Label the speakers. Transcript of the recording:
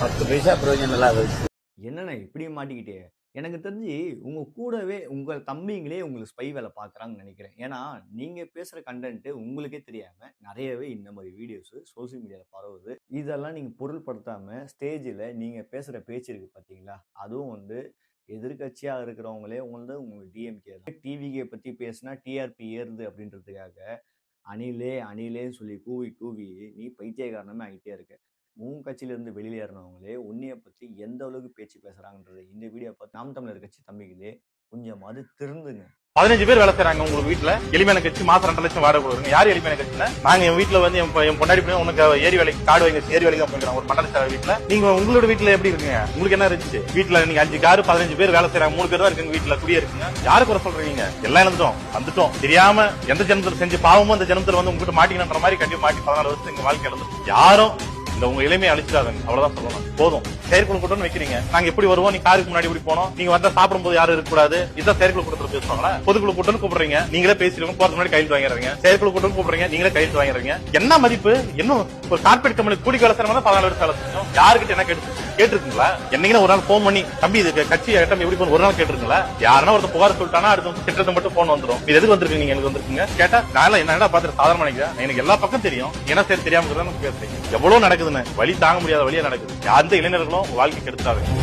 Speaker 1: பத்து பைசா பிரயோஜனம் இல்லாத
Speaker 2: என்னண்ணே இப்படி மாட்டிக்கிட்டே? எனக்கு தெரிஞ்சு உங்க கூடவே உங்க தம்பிங்களே உங்களுக்கு ஸ்பை வேலை பார்க்குறாங்கன்னு நினைக்கிறேன். ஏன்னா நீங்க பேசுற கண்டென்ட் உங்களுக்கே தெரியாம நிறையவே இந்த மாதிரி வீடியோஸ் சோசியல் மீடியால பரவுது. இதெல்லாம் நீங்க பொருள்படுத்தாம ஸ்டேஜில் நீங்க பேசுற பேச்சு இருக்கு பாத்தீங்களா? அதுவும் வந்து எதிர்கட்சியா இருக்கிறவங்களே வந்து உங்களுக்கு டிஎம்கே தான். டிவிகே பத்தி பேசினா டிஆர்பி ஏறுது அப்படின்றதுக்காக அணிலே அணிலேன்னு சொல்லி கூவி கூவி நீ பைத்தியக்காரனமே ஆகிட்டே இருக்க. உன் கட்சியிலிருந்து வெளியேறினவங்களே உன்னைய பற்றி எந்த அளவுக்கு பேச்சு பேசுகிறாங்கன்றது இந்த வீடியோ பார்த்து நாம் தமிழர் கட்சி தம்பிகளே கொஞ்சமாவது திருந்துங்க.
Speaker 3: பதினஞ்சு பேர் வேலை செய்யறாங்க உங்களுக்கு வீட்டுல எளிமையான கட்சி மாசம் ரெண்டு லட்சம் வாடகை கொடுக்குறீங்க. யார் எளிமையான கட்சினா நாங்க என் வீட்டுல வந்து என் பொ- பொண்டாடி போய் உனக்கு ஏரி வேலைக்கு காடு வைங்க ஏரி வேலைக்கு போயிருக்காங்க ஒரு பன்னெண்டு சார் வீட்டுல நீங்க உங்களோட வீட்டுல எப்படி இருக்கீங்க? உங்களுக்கு என்ன இருந்துச்சு? வீட்டுல நீங்க அஞ்சு காரு பதினஞ்சு பேர் வேலை செய்யறாங்க மூணு பேர் தான் இருக்குங்க வீட்டுல குடியே இருக்குங்க. யாரு குறை சொல்றீங்க? எல்லாம் இழந்துட்டோம். வந்துட்டோம். தெரியாம எந்த ஜனத்தில் செஞ்சு பாவமும் அந்த ஜனத்தில் வந்து உங்ககிட்ட மாட்டிக்கணுன்ற மாதிரி கண்டிப்பா மாட்டி பதினாலு வருஷம் எங்க வாழ்க்கை இழந்து யாரும் இந்த உங்க இளமையை அழிச்சிடாதங்க. அவ்வளவுதான் சொல்லணும். போதும். செயற்குழு கூட்டம்னு வைக்கிறீங்க. நாங்க எப்படி வருவோம்? நீ காருக்கு முன்னாடி இப்படி போனோம் நீங்க வந்தா சாப்பிடும்போது யாரும் இருக்கக்கூடாது இதான் செயற்குழு கூட்டத்துல பேசுவாங்களா? பொதுக்குழு கூட்டம் கூப்பிடுறீங்க. நீங்களே பேசிடுவோம் போறது முன்னாடி கையில் வாங்கிறீங்க செயற்குழு கூட்டம் கூப்பிடுறீங்க. நீங்களே கையில் வாங்கிறீங்க என்ன மதிப்பு? இன்னும் ஒரு கார்பரேட் கம்பெனி கூடி வேலை பதினாலு வருஷம் வேலை யாருக்கிட்ட என்ன கேட்டு கேட்டிருக்கீங்களா? என்னைக்கு ஒரு நாள் போன் பண்ணி தம்பி இது கட்சி ஐட்டம் எப்படி போன ஒரு நாள் கேட்டிருக்கீங்களா? யாருன்னா ஒருத்தர் புகார் சொல்லிட்டானா அடுத்த திட்டத்தை மட்டும் போன் வந்துடும் இது எதுக்கு வந்திருக்கீங்க நீங்க எனக்கு வந்திருக்கீங்க. கேட்டா நான் என்ன பாத்துட்டு சாதாரண எனக்கு எல்லா பக்கம் தெரியும். என்ன சரி தெரியாம எவ்வளவு பேசுறீங்க எவ்வளவு நடக்குதுன்னு. வழி தாங்க முடியாத வழியா நடக்குது. அந்த இளைஞர்களும் வாழ்க்கை கெடுத்தாரு